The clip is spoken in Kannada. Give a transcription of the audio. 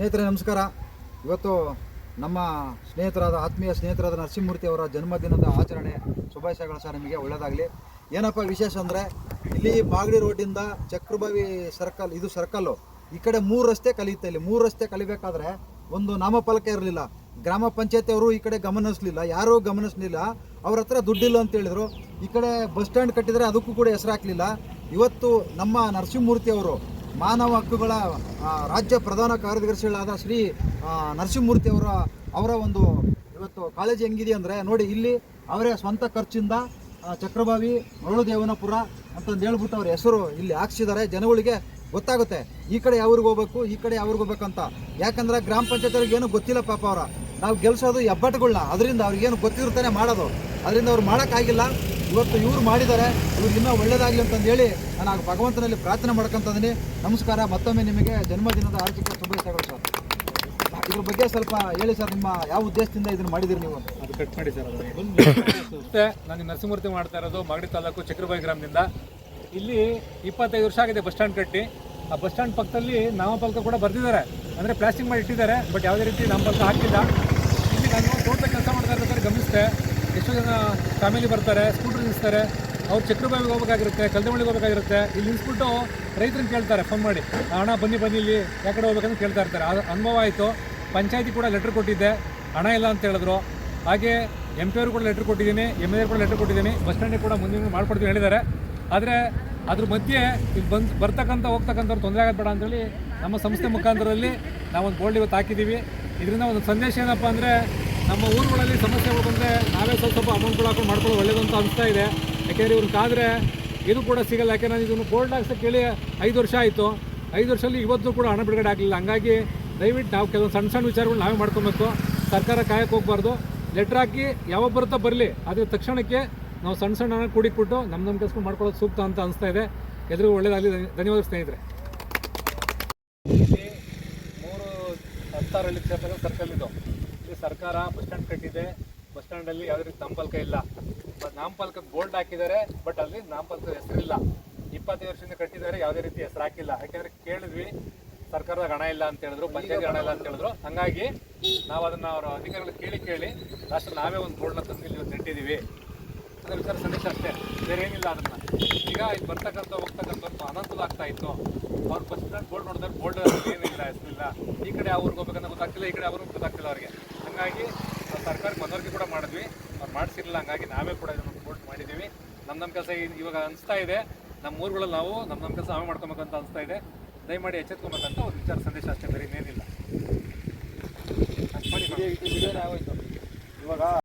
ಸ್ನೇಹಿತರೆ, ನಮಸ್ಕಾರ. ಇವತ್ತು ನಮ್ಮ ಸ್ನೇಹಿತರಾದ, ಆತ್ಮೀಯ ಸ್ನೇಹಿತರಾದ ನರಸಿಂಹಮೂರ್ತಿ ಅವರ ಜನ್ಮದಿನದ ಆಚರಣೆ ಶುಭಾಶಯಗಳು ಸಹ ನಿಮಗೆ, ಒಳ್ಳೆಯದಾಗಲಿ. ಏನಪ್ಪ ವಿಶೇಷ ಅಂದರೆ, ಇಲ್ಲಿ ಬಾಗಡಿ ರೋಡಿಂದ ಚಕ್ರಬಾವಿ ಸರ್ಕಲ್, ಇದು ಸರ್ಕಲ್ಲು ಈ ಕಡೆ ಮೂರು ರಸ್ತೆ ಕಲಿಯುತ್ತೆ ಇಲ್ಲಿ. ಮೂರು ರಸ್ತೆ ಕಲಿಬೇಕಾದ್ರೆ ಒಂದು ನಾಮಫಲಕ ಇರಲಿಲ್ಲ. ಗ್ರಾಮ ಪಂಚಾಯತಿ ಅವರು ಈ ಕಡೆ ಗಮನಿಸಲಿಲ್ಲ. ಯಾರೂ ಗಮನಿಸಲಿಲ್ಲ. ಅವ್ರ ಹತ್ರ ದುಡ್ಡಿಲ್ಲ ಅಂತ ಹೇಳಿದರು. ಈ ಕಡೆ ಬಸ್ ಸ್ಟ್ಯಾಂಡ್ ಕಟ್ಟಿದರೆ ಅದಕ್ಕೂ ಕೂಡ ಹೆಸರು ಹಾಕಲಿಲ್ಲ. ಇವತ್ತು ನಮ್ಮ ನರಸಿಂಹಮೂರ್ತಿ ಅವರು ಮಾನವ ಹಕ್ಕುಗಳ ರಾಜ್ಯ ಪ್ರಧಾನ ಕಾರ್ಯದರ್ಶಿಗಳಾದ ಶ್ರೀ ನರಸಿಂಹಮೂರ್ತಿ ಅವರ ಅವರ ಒಂದು ಇವತ್ತು ಕಾಳಜಿ ಹೆಂಗಿದೆ ಅಂದರೆ, ನೋಡಿ ಇಲ್ಲಿ ಅವರೇ ಸ್ವಂತ ಖರ್ಚಿಂದ ಚಕ್ರಭಾವಿ ಮರಳುದೇವನಪುರ ಅಂತಂದು ಹೇಳ್ಬಿಟ್ಟು ಅವ್ರ ಹೆಸರು ಇಲ್ಲಿ ಹಾಕ್ಸಿದ್ದಾರೆ. ಜನಗಳಿಗೆ ಗೊತ್ತಾಗುತ್ತೆ ಈ ಕಡೆ ಯಾವ್ರಿಗೆ ಹೋಗ್ಬೇಕು, ಈ ಕಡೆ ಯಾವ್ರಿಗೆ ಹೋಗ್ಬೇಕಂತ ಯಾಕಂದ್ರೆ ಗ್ರಾಮ ಪಂಚಾಯತ್ ಏನು ಗೊತ್ತಿಲ್ಲ ಪಾಪ ಅವರ. ನಾವು ಗೆಲ್ಸೋದು ಹೆಬ್ಬಟ್ಟುಗಳನ್ನ ಅದರಿಂದ ಅವ್ರಿಗೇನು ಗೊತ್ತಿರ್ತಾನೆ ಮಾಡೋದು. ಅದರಿಂದ ಅವ್ರು ಮಾಡೋಕ್ಕಾಗಿಲ್ಲ. ಇವತ್ತು ಇವರು ಮಾಡಿದ್ದಾರೆ ಇವ್ರಿಗೆ ಇನ್ನೂ ಒಳ್ಳೇದಾಗಲಿ ಅಂತಂದು ಹೇಳಿ ನಾನು ಆ ಭಗವಂತನಲ್ಲಿ ಪ್ರಾರ್ಥನೆ ಮಾಡ್ಕೊಂತಂದಿನಿ. ನಮಸ್ಕಾರ ಮತ್ತೊಮ್ಮೆ ನಿಮಗೆ ಜನ್ಮದಿನದ ಆರ್ಥಿಕ ಶುಭಾಶಯಗಳು ಸರ್. ಇದ್ರ ಬಗ್ಗೆ ಸ್ವಲ್ಪ ಹೇಳಿ ಸರ್ ನಿಮ್ಮ ಯಾವ ಉದ್ದೇಶದಿಂದ ಇದನ್ನು ಮಾಡಿದಿರಿ ನೀವು? ಅದು ಕಟ್ ಮಾಡಿ ಸರ್ ಮತ್ತೆ ನಾನು ನರಸಿಂಹೂರ್ತಿ ಮಾಡ್ತಾ ಇರೋದು ಮಾಗಡಿ ತಾಲೂಕು ಚಕ್ರಬಾಯಿ ಗ್ರಾಮದಿಂದ. ಇಲ್ಲಿ ಇಪ್ಪತ್ತೈದು ವರ್ಷ ಆಗಿದೆ ಬಸ್ ಸ್ಟ್ಯಾಂಡ್ ಕಟ್ಟಿ. ಆ ಬಸ್ ಸ್ಟ್ಯಾಂಡ್ ಪಕ್ಕದಲ್ಲಿ ನಾಮಫಲಕ ಕೂಡ ಬರ್ದಿದ್ದಾರೆ. ಅಂದರೆ ಪ್ಲಾಸ್ಟಿಕ್ ಮಾಡಿ ಇಟ್ಟಿದ್ದಾರೆ ಬಟ್ ಯಾವುದೇ ರೀತಿ ನಾಮಫಲಕ ಹಾಕಿಲ್ಲ. ಇಲ್ಲಿ ನಾನು ತೋಟದ ಕೆಲಸ ಮಾಡ್ತಾ ಇರ್ಬೇಕಾದ್ರೆ ಗಮನಿಸಿದೆ. ಎಷ್ಟೋ ಜನ ಫ್ಯಾಮಿಲಿ ಬರ್ತಾರೆ, ಸ್ಕೂಟರ್ ನಿಲ್ಲಿಸ್ತಾರೆ ಅವ್ರು ಚಕ್ರಬಾವಿಗೆ ಹೋಗ್ಬೇಕಾಗಿರುತ್ತೆ ಕಲ್ದಮಳಿಗೆ ಹೋಗ್ಬೇಕಾಗಿರುತ್ತೆ. ಇಲ್ಲಿ ನಿಲ್ಲಿಸ್ಬಿಟ್ಟು ರೈತರನ್ನ ಕೇಳ್ತಾರೆ ಫೋನ್ ಮಾಡಿ. ಹಣ ಬನ್ನಿ ಬನ್ನಿ ಇಲ್ಲಿ, ಯಾಕಡೆ ಹೋಗ್ಬೇಕಂತ ಕೇಳ್ತಾ ಇರ್ತಾರೆ. ಅದು ಅನುಭವ ಆಯಿತು. ಪಂಚಾಯತಿ ಕೂಡ ಲೆಟ್ರ್ ಕೊಟ್ಟಿದ್ದೆ. ಹಣ ಇಲ್ಲ ಅಂತ ಹೇಳಿದ್ರು. ಹಾಗೆ ಎಂ ಪಿ ಅವರು ಕೂಡ ಲೆಟ್ರ್ ಕೊಟ್ಟಿದ್ದೀನಿ ಎಂ ಎಲ್ ಕೂಡ ಲೆಟ್ರ್ ಕೊಟ್ಟಿದ್ದೀನಿ. ಬಸ್ ಸ್ಟ್ಯಾಂಡಿಗೆ ಕೂಡ ಮುಂದಿನ ಮಾಡ್ಕೊಡ್ತೀವಿ ಹೇಳಿದ್ದಾರೆ. ಆದರೆ ಅದ್ರ ಮಧ್ಯೆ ಇಲ್ಲಿ ಬಂದು, ಬರ್ತಕ್ಕಂಥ, ಹೋಗ್ತಕ್ಕಂಥವ್ರು ತೊಂದರೆ ಆಗಬೇಡ ಅಂತೇಳಿ ನಮ್ಮ ಸಂಸ್ಥೆ ಮುಖಾಂತರದಲ್ಲಿ ನಾವೊಂದು ಬೋರ್ಡ್ ಇವತ್ತು ಹಾಕಿದ್ದೀವಿ. ಇದರಿಂದ ಒಂದು ಸಂದೇಶ ಏನಪ್ಪ ಅಂದರೆ, ನಮ್ಮ ಊರುಗಳಲ್ಲಿ ಸಮಸ್ಯೆಗಳು ಸ್ವಲ್ಪ ಅಮೌಂಟ್ ಕೂಡ ಹಾಕೊಂಡು ಮಾಡ್ಕೊಳ್ಳೋ ಒಳ್ಳೇದು ಅಂತ ಅನಿಸ್ತಾ ಇದೆ. ಯಾಕೆಂದರೆ ಇವ್ರಿಗೆ ಕಾದರೆ ಇದು ಕೂಡ ಸಿಗಲ್ಲ. ಯಾಕೆ ನಾನು ಇದನ್ನು ಬೋರ್ಡ್ ಹಾಕ್ಸಕ್ಕೆ ಕೇಳಿ ಐದು ವರ್ಷ ಆಯಿತು. ಐದು ವರ್ಷದಲ್ಲಿ ಇವತ್ತು ಕೂಡ ಹಣ ಬಿಡುಗಡೆ ಆಗಲಿಲ್ಲ. ಹಂಗಾಗಿ ದಯವಿಟ್ಟು ನಾವು ಕೆಲವೊಂದು ಸಣ್ಣ ಸಣ್ಣ ವಿಚಾರಗಳು ನಾವೇ ಮಾಡ್ಕೊಬೇಕು. ಸರ್ಕಾರ ಕಾಯಕ್ಕೆ ಹೋಗ್ಬಾರ್ದು. ಲೆಟ್ರ್ ಹಾಕಿ ಯಾವಾಗ ಬರುತ್ತೋ ಬರಲಿ. ಆದರೆ ತಕ್ಷಣಕ್ಕೆ ನಾವು ಸಣ್ಣ ಸಣ್ಣ ಹಣ ಕೂಡಿಕ್ಬಿಟ್ಟು ನಮ್ಮ ನಮ್ಮ ಕೆಲಸ ಮಾಡ್ಕೊಳ್ಳೋದು ಸೂಕ್ತ ಅಂತ ಅನಿಸ್ತಾ ಇದೆ. ಎಲ್ರಿಗೂ ಒಳ್ಳೇದಾಗಲಿ. ಧನ್ಯವಾದ ಸ್ನೇಹಿತರೆ. ಇಲ್ಲಿ ಮೂರು ಹತ್ತಾರಲ್ಲಿ ಸರ್ಕಲ್ ಇದು ಸರ್ಕಾರ ಬಸ್ ಸ್ಟ್ಯಾಂಡ್ ಕಟ್ಟಿದೆ. ಬಸ್ ಸ್ಟ್ಯಾಂಡಲ್ಲಿ ಯಾವುದೇ ರೀತಿ ನಾಮಫಲಕ ಇಲ್ಲ. ಬಟ್ ನಾಮಫಲಕ ಬೋರ್ಡ್ ಹಾಕಿದ್ದಾರೆ, ಬಟ್ ಅಲ್ಲಿ ನಾಮಫಲಕ ಹೆಸರಿಲ್ಲ. ಇಪ್ಪತ್ತೈದು ವರ್ಷದಿಂದ ಕಟ್ಟಿದ್ದಾರೆ, ಯಾವುದೇ ರೀತಿ ಹೆಸರು ಹಾಕಿಲ್ಲ. ಯಾಕೆಂದ್ರೆ ಕೇಳಿದ್ವಿ, ಸರ್ಕಾರದ ಹಣ ಇಲ್ಲ ಅಂತ ಹೇಳಿದ್ರು, ಪಂಚಾಯತ್ ಹಣ ಇಲ್ಲ ಅಂತ ಹೇಳಿದ್ರು. ಹಂಗಾಗಿ ನಾವು ಅದನ್ನ ಅವರ ಅಧಿಕಾರಿಗಳು ಕೇಳಿ ಕೇಳಿ ಲಾಸ್ಟ್ ನಾವೇ ಒಂದು ಬೋರ್ಡ್ನ ತಂದು ಇಲ್ಲಿ ನೆಟ್ಟಿದ್ದೀವಿ ಅದರ ವಿಚಾರ ಸಂದೇಶ ಅಷ್ಟೇ. ಬೇರೆ ಏನಿಲ್ಲ ಅದನ್ನ. ಈಗ ಇದು ಬರ್ತಕ್ಕಂಥ ಹೋಗ್ತಕ್ಕಂಥ ಅನಂತದ ಆಗ್ತಾ ಇತ್ತು. ಅವ್ರು ಬಸ್ ಸ್ಟ್ಯಾಂಡ್ ಬೋರ್ಡ್ ನೋಡಿದ್ರೆ ಬೋರ್ಡ್ ಏನಿಲ್ಲ, ಹೆಸರಿಲ್ಲ. ಈ ಕಡೆ ಅವ್ರಿಗೆ ಹೋಗ್ಬೇಕಂತ ಗೊತ್ತಾಗ್ತಿಲ್ಲ, ಈ ಕಡೆ ಅವ್ರಿಗೆ ಗೊತ್ತಾಗ್ತಿಲ್ಲ ಅವ್ರಿಗೆ. ಹಂಗಾಗಿ ಸರ್ಕಾರಕ್ಕೆ ಮನವರಿಕೆ ಕೂಡ ಮಾಡಿದ್ವಿ. ಅವ್ರು ಮಾಡಿಸಿರಲಿಲ್ಲ ಹಂಗಾಗಿ ನಾವೇ ಕೂಡ ಇದನ್ನು ಸಪೋರ್ಟ್ ಮಾಡಿದ್ದೀವಿ. ನಮ್ಮ ನಮ್ಮ ಕೆಲಸ ಇವಾಗ ಅನಿಸ್ತಾ ಇದೆ. ನಮ್ಮ ಊರುಗಳಲ್ಲಿ ನಾವು ನಮ್ಮ ನಮ್ಮ ಕೆಲಸ ನಾವೇ ಮಾಡ್ಕೊಬೇಕಂತ ಅನಿಸ್ತಾ ಇದೆ. ದಯಮಾಡಿ ಎಚ್ಚೆತ್ಕೊಬೇಕಂತ ಒಂದು ವಿಚಾರ ಸಂದೇಶ ಅಷ್ಟೇ ಬರೀ ಇನ್ನೇನಿಲ್ಲ. ಇವಾಗ